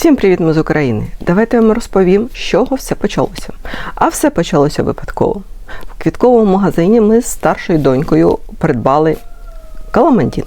Всім привіт, ми з України! Давайте я вам розповім, з чого все почалося. А все почалося випадково. В квітковому магазині ми з старшою донькою придбали каламандін.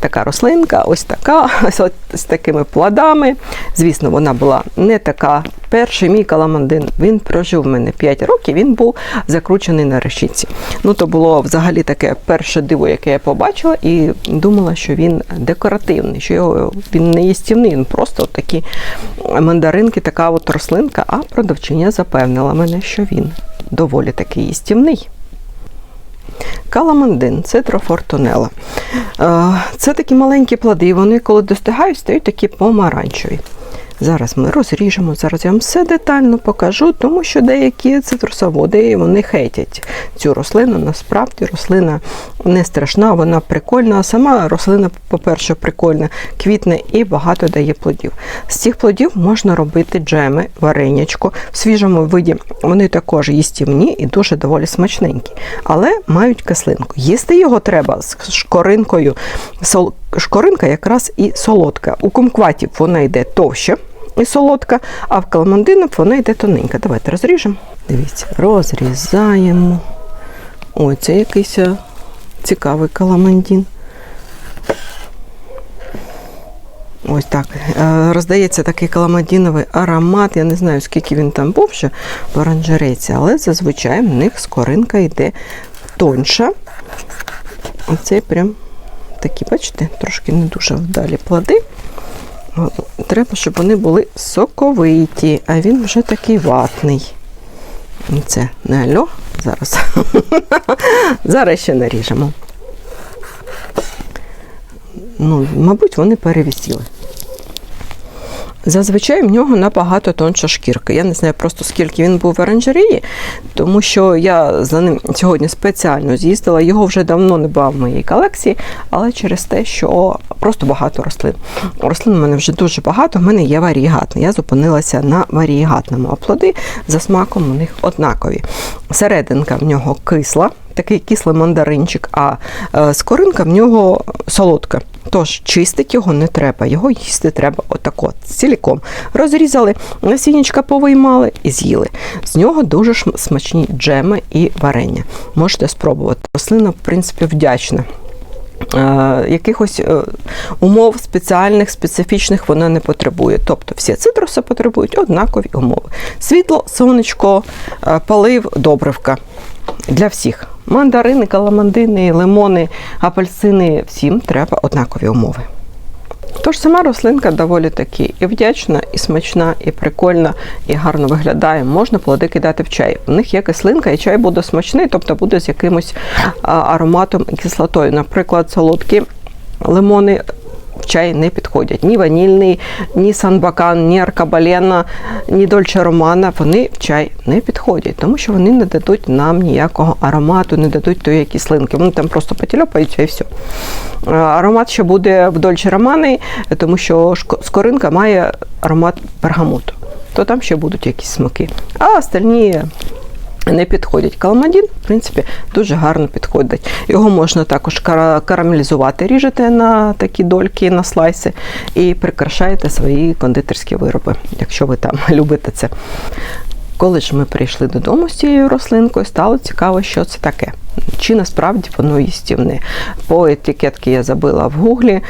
Така рослинка, ось така, ось з такими плодами. Звісно, вона була не така. Перший мій каламандин він прожив в мене 5 років, він був закручений на решітці. Ну, то було взагалі таке перше диво, яке я побачила, і думала, що він декоративний, що його він не їстівний, він просто такі мандаринки, така от рослинка. А продавчиня запевнила мене, що він доволі таки їстівний. Каламандин, цитрофортунела. Е, Це такі маленькі плоди, вони коли достигають, стають такі помаранчеві. Зараз ми розріжемо, зараз я вам все детально покажу, тому що деякі цитрусоводи вони хейтять цю рослину. Насправді рослина не страшна, вона прикольна. Сама рослина, по-перше, прикольна, квітне і багато дає плодів. З цих плодів можна робити джеми, варенячко. В свіжому виді вони також їстівні і дуже доволі смачненькі, але мають кислинку. Їсти його треба з шкоринкою. Шкоринка якраз і солодка. У кумкватів вона йде товще і солодка, а в каламандинах вона йде тоненька. Давайте розріжемо. Дивіться, розрізаємо. Ой, це якийсь е, цікавий каламандін. Ось так. Е, Роздається такий каламадіновий аромат. Я не знаю, скільки він там був ще в оранжерейці, але зазвичай в них скоринка йде тонша. Оцей прям такі, бачите, трошки не дуже вдалі плоди. От, Треба, щоб вони були соковиті, а він вже такий ватний. Це не альо. Зараз. Зараз ще наріжемо. Ну, мабуть, вони перевісіли. Зазвичай в нього набагато тонша шкірка. Я не знаю просто скільки він був в оранжереї, тому що я за ним сьогодні спеціально з'їздила. Його вже давно не було в моїй колекції, але через те, що просто багато рослин. Рослин у мене вже дуже багато, в мене є варієгатний. Я зупинилася на варієгатному, а плоди за смаком у них однакові. Серединка в нього кисла, такий кислий мандаринчик, а е, скоринка в нього солодка. Тож чистити його не треба, його їсти треба отако, ціліком. Розрізали, насіннячка повиймали і з'їли. З нього дуже смачні джеми і варення. Можете спробувати. Рослина, в принципі, вдячна. Е, Якихось е, умов спеціальних, специфічних вона не потребує. Тобто всі цитруси потребують однакові умови. Світло, сонечко, е, полив, добривка. Для всіх. Мандарини, каламандини, лимони, апельсини всім треба однакові умови. Тож сама рослинка доволі таки і вдячна, і смачна, і прикольна, і гарно виглядає. Можна плоди кидати в чай. У них є кислинка, і чай буде смачний, тобто буде з якимось ароматом і кислотою. Наприклад, солодкі лимони в чай не підходять. Ні ванільний, ні санбакан, ні аркабалена, ні дольче романа. Вони в чай не підходять, тому що вони не дадуть нам ніякого аромату, не дадуть тої кислинки. Вони там просто потільопаються і все. Аромат ще буде в дольче романи, тому що скоринка має аромат бергамоту. То там ще будуть якісь смаки. А остальні не підходять. Каламадін, в принципі, дуже гарно підходить. Його можна також карамелізувати, ріжете на такі дольки, на слайси і прикрашаєте свої кондитерські вироби, якщо ви там любите це. Коли ж ми прийшли додому з цією рослинкою, стало цікаво, що це таке. Чи насправді воно їстівне. По етикетки я забила в гуглі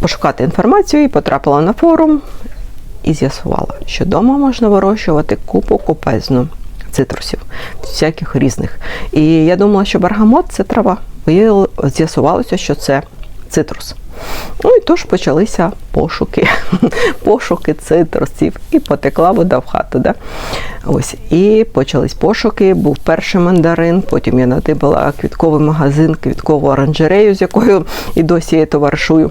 пошукати інформацію і потрапила на форум і з'ясувала, що вдома можна вирощувати купу купезну цитрусів, всяких різних. І я думала, що бергамот це трава. Виявило- З'ясувалося, що це цитрус. Ну і тож почалися пошуки, пошуки цитрусів. І потекла вода в хату. Да? Ось. І почались пошуки, був перший мандарин, потім я надибала квітковий магазин, квіткову оранжерею, з якою і досі я товаришую.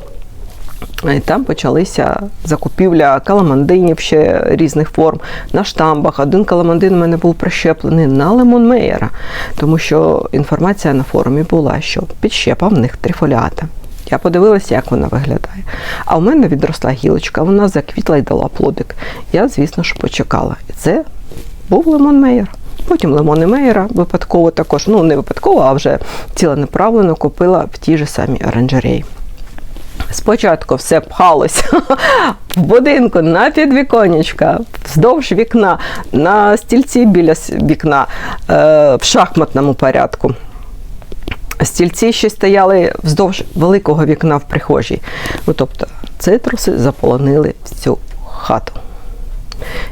І там почалися закупівля каламандинів ще різних форм на штамбах. Один каламандин у мене був прищеплений на лимон Мейера, тому що інформація на форумі була, що підщепа в них трифоліата. Я подивилася, як вона виглядає. А у мене відросла гілочка, вона заквітла і дала плодик. Я, звісно ж, почекала. І це був лимон Мейер. Потім лимони Мейера випадково також, ну не випадково, а вже ціленаправленно купила в тій же самій оранжереї. Спочатку все пхалося в будинку на підвіконечка, вздовж вікна, на стільці біля вікна, е, в шахматному порядку. Стільці ще стояли вздовж великого вікна в прихожій. Ну, тобто цитруси заполонили всю хату.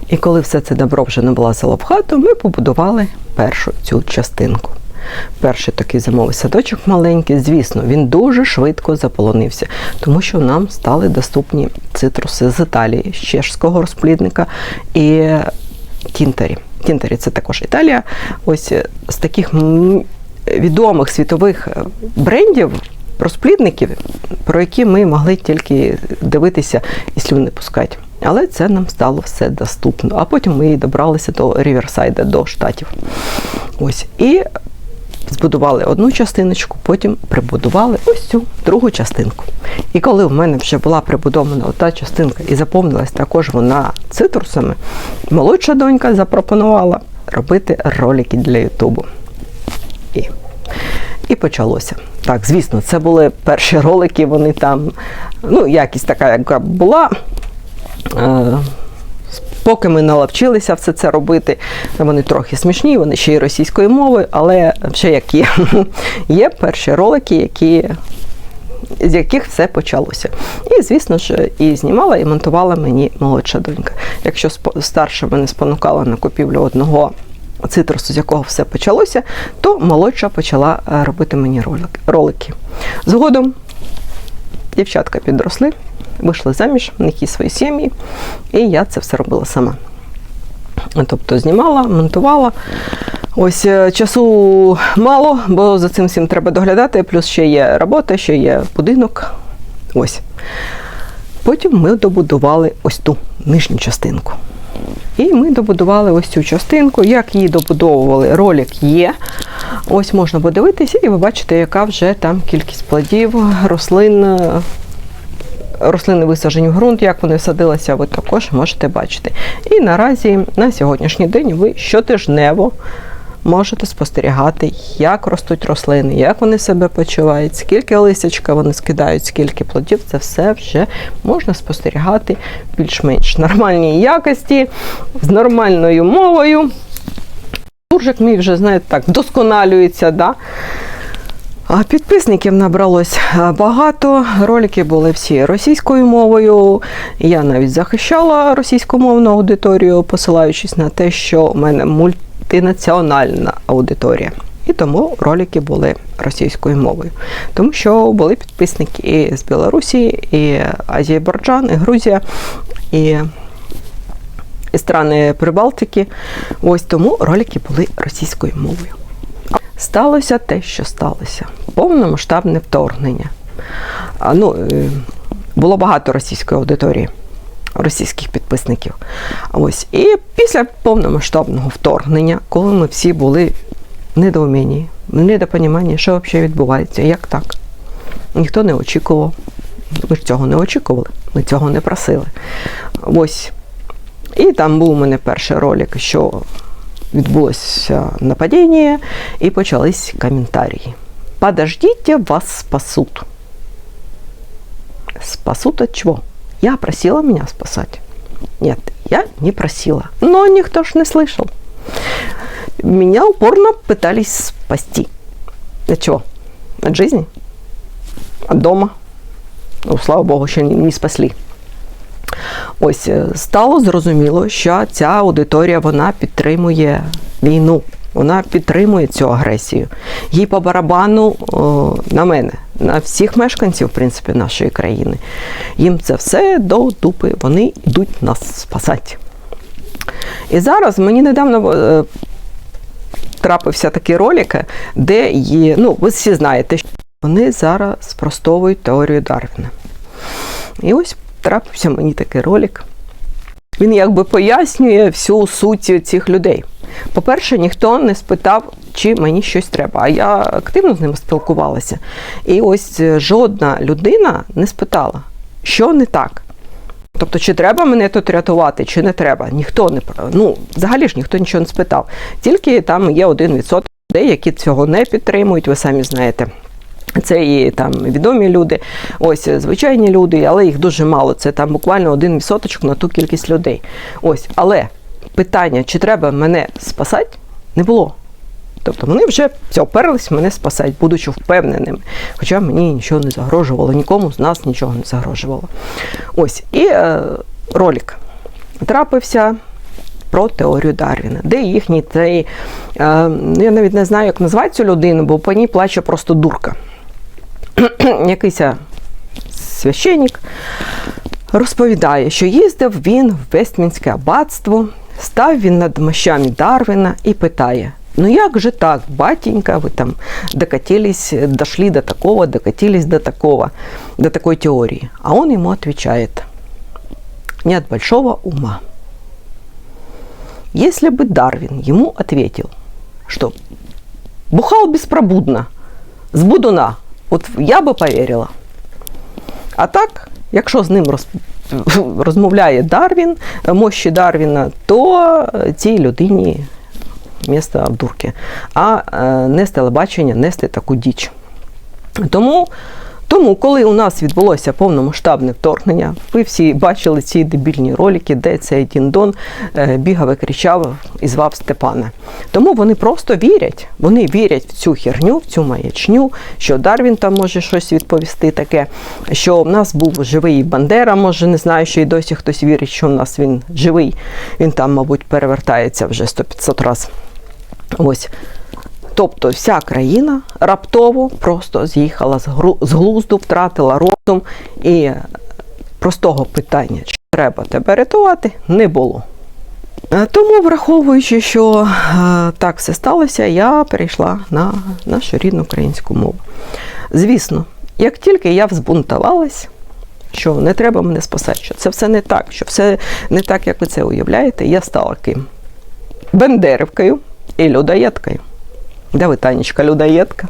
І коли все це добро вже не влазило в хату, ми побудували першу цю частинку. Перший такий зимовий садочок маленький, звісно, він дуже швидко заполонився, тому що нам стали доступні цитруси з Італії, з чешського розплідника і Тінтері. Тінтері це також Італія. Ось е, з таких відомих світових е, брендів, розплідників, про які ми могли тільки дивитися і слюни пускати. Але це нам стало все доступно. А потім ми і добралися до Ріверсайда, до штатів. Ось. І збудували одну частиночку, потім прибудували ось цю другу частинку. І коли в мене вже була прибудована та частинка і заповнилась також вона цитрусами, молодша донька запропонувала робити ролики для Ютубу. І, і почалося. Так, звісно, це були перші ролики, вони там, ну, якість така, яка була. Е, Поки ми наловчилися все це робити, вони трохи смішні, вони ще й російською мовою, але вже як є. Є перші ролики, які, з яких все почалося. І, звісно ж, і знімала, і монтувала мені молодша донька. Якщо старша мене спонукала на купівлю одного цитрусу, з якого все почалося, то молодша почала е, робити мені ролики. Згодом дівчатка підросли, вийшли заміж, в них є свої сім'ї, і я це все робила сама. Тобто знімала, монтувала. Ось е, часу мало, бо за цим всім треба доглядати, плюс ще є робота, ще є будинок. Ось. Потім ми добудували ось ту нижню частинку. І ми добудували ось цю частинку. Як її добудовували, ролик є. Ось можна подивитися, і ви бачите, яка вже там кількість плодів, рослин. Рослини висаджені в ґрунт, як вони садилися, ви також можете бачити. І наразі на сьогоднішній день ви щотижнево можете спостерігати, як ростуть рослини, як вони себе почувають, скільки листячка вони скидають, скільки плодів. Це все вже можна спостерігати більш-менш нормальній якості, з нормальною мовою. Суржик мій вже, знаєте, так, вдосконалюється. Да? Підписників набралось багато. Ролики були всі російською мовою. Я навіть захищала російськомовну аудиторію, посилаючись на те, що у мене мультинаціональна аудиторія. І тому ролики були російською мовою. Тому що були підписники і з Білорусі, і Азербайджан, і Грузія, і і страни Прибалтики. Ось тому ролики були російською мовою. Сталося те, що сталося. Повномасштабне вторгнення. Ну, е, було багато російської аудиторії, російських підписників. Ось. І після повномасштабного вторгнення, коли ми всі були недоумінні, в недопоніманні, що взагалі відбувається, як так. Ніхто не очікував. Ми ж цього не очікували, ми цього не просили. Ось. І там був у мене перший ролик, що відбулося нападіння, і почались коментарі. Подождите, вас спасут. Спасут от чего? Я просила меня спасать. Нет, я не просила. Но никто ж не слышал. Меня упорно пытались спасти. От чего? От жизни? От дома? Ну, слава Богу, ще не спасли. Ось е, стало зрозуміло, що ця аудиторія вона підтримує війну, вона підтримує цю агресію. Їй по барабану о, на мене, на всіх мешканців, в принципі, нашої країни. Їм це все до дупи. Вони йдуть нас спасати. І зараз мені недавно е, трапився такий ролик, де є, ну, ви всі знаєте, що вони зараз спростовують теорію Дарвіна. І ось трапився мені такий ролик. Він якби пояснює всю суть цих людей. По-перше, ніхто не спитав, чи мені щось треба. А я активно з ними спілкувалася. І ось е, жодна людина не спитала, що не так. Тобто, чи треба мене тут рятувати, чи не треба. Ніхто не ну, взагалі ж ніхто нічого не спитав. Тільки там є один відсоток людей, які цього не підтримують, ви самі знаєте. Це і там відомі люди, ось звичайні люди, але їх дуже мало. Це там буквально один відсоточок на ту кількість людей. Ось, але питання, чи треба мене спасати, не було. Тобто вони вже все, оперлись мене спасати, будучи впевненими. Хоча мені нічого не загрожувало, нікому з нас нічого не загрожувало. Ось, і е, ролик трапився про теорію Дарвіна, де їхній цей, е, ну, я навіть не знаю, як назвати цю людину, бо по ній плаче просто дурка. Якийсь священник розповідає, що їздив він в Вестмінське аббатство, став він над мощами Дарвіна і питає: Ну як же так, батенька, вы там докатились, дошли до такого, докатились до такого, до такой теории. А он ему отвечает, не от большого ума. Если бы Дарвин ему ответил, что бухал беспробудно, з будуна, от я би повірила. А так, якщо з ним роз, розмовляє Дарвін, мощі Дарвіна, то цій людині місто в дурки, а нести не з телебачення нести таку діч. Тому, тому, коли у нас відбулося повномасштабне вторгнення, ви всі бачили ці дебільні ролики, де цей Діндон е, бігав і кричав і звав Степана. Тому вони просто вірять, вони вірять в цю херню, в цю маячню, що Дарвін там може щось відповісти таке, що в нас був живий Бандера, може, не знаю, що і досі хтось вірить, що в нас він живий. Він там, мабуть, перевертається вже 100-500 разів. Ось. Тобто вся країна раптово просто з'їхала з, глузду, втратила розум і простого питання, чи треба тебе рятувати, не було. Е, Тому, враховуючи, що е, так все сталося, я перейшла на нашу рідну українську мову. Звісно, як тільки я взбунтувалась, що не треба мене спасати, що це все не так, що все не так, як ви це уявляєте, я стала ким? Бендерівкою і людоєдкою. Де ви, Танечка, людоєдка?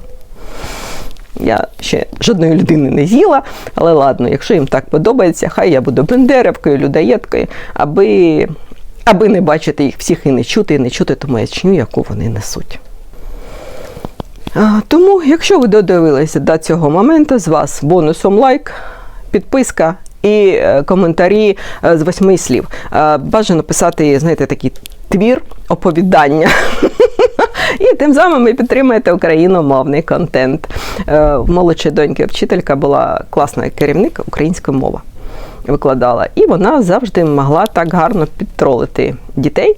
Я ще жодної людини не з'їла, але ладно, якщо їм так подобається, хай я буду бендерівкою, людоєдкою, аби, аби не бачити їх всіх і не чути, і не чути ту маячню, яку вони несуть. Тому, якщо ви додивилися до цього моменту, з вас бонусом лайк, підписка і е, коментарі е, з восьми слів. Е, Бажано писати, знаєте, такий твір, оповідання. І тим самим ви підтримуєте україномовний контент. Е, молодшої доньки вчителька була класна керівник української мови. Викладала, і вона завжди могла так гарно підтролити дітей.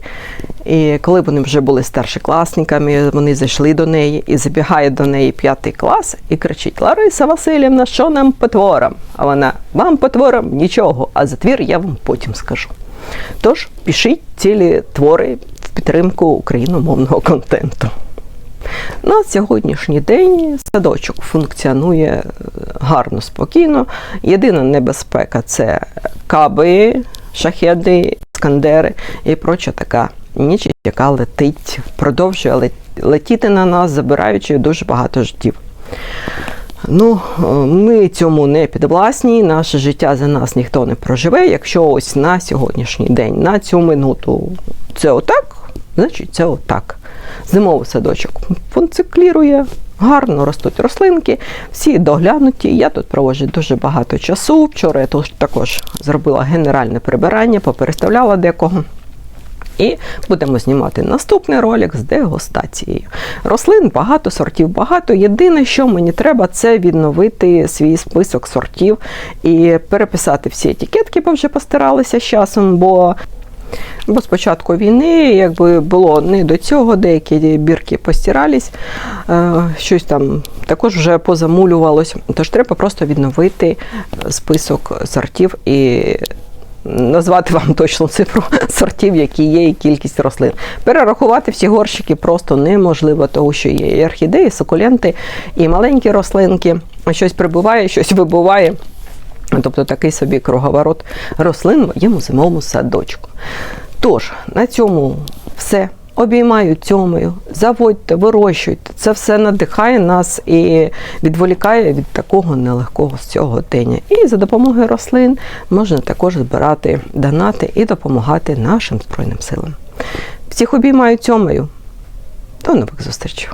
І коли вони вже були старшокласниками, вони зайшли до неї і забігає до неї п'ятий клас і кричить: Лариса Васильівна, що нам потворам? А вона вам потворам нічого, а за твір я вам потім скажу. Тож пишіть цілі твори підтримку україномовного контенту. На сьогоднішній день садочок функціонує е, гарно, спокійно. Єдина небезпека це каби, шахеди, скандери і проча така ніч, яка летить, продовжує летіти на нас, забираючи дуже багато життів. Ну, е, ми цьому не підвласні, наше життя за нас ніхто не проживе. Якщо ось на сьогоднішній день, на цю минуту це отак, значить це отак. Зимовий садочок функціонує, гарно ростуть рослинки, всі доглянуті. Я тут проводжу дуже багато часу. Вчора я тут також зробила генеральне прибирання, попереставляла декого. І будемо знімати наступний ролик з дегустацією. Рослин багато, сортів багато. Єдине, що мені треба, це відновити свій список сортів і переписати всі етикетки, бо вже постаралися з часом, бо. Бо з початку війни якби було не до цього, деякі бірки постирались, е, щось там також вже позамулювалось. Тож треба просто відновити список сортів і назвати вам точну цифру сортів, які є, і кількість рослин. Перерахувати всі горщики просто неможливо, тому що є і орхідеї, і сукуленти, і маленькі рослинки. Щось прибуває, щось вибуває. Тобто такий собі круговорот рослин в моєму зимовому садочку. Тож, на цьому все. Обіймаю цьомою, заводьте, вирощуйте. Це все надихає нас і відволікає від такого нелегкого сьогодення. І за допомогою рослин можна також збирати донати і допомагати нашим Збройним силам. Всіх обіймаю цьомою. До нових зустрічей!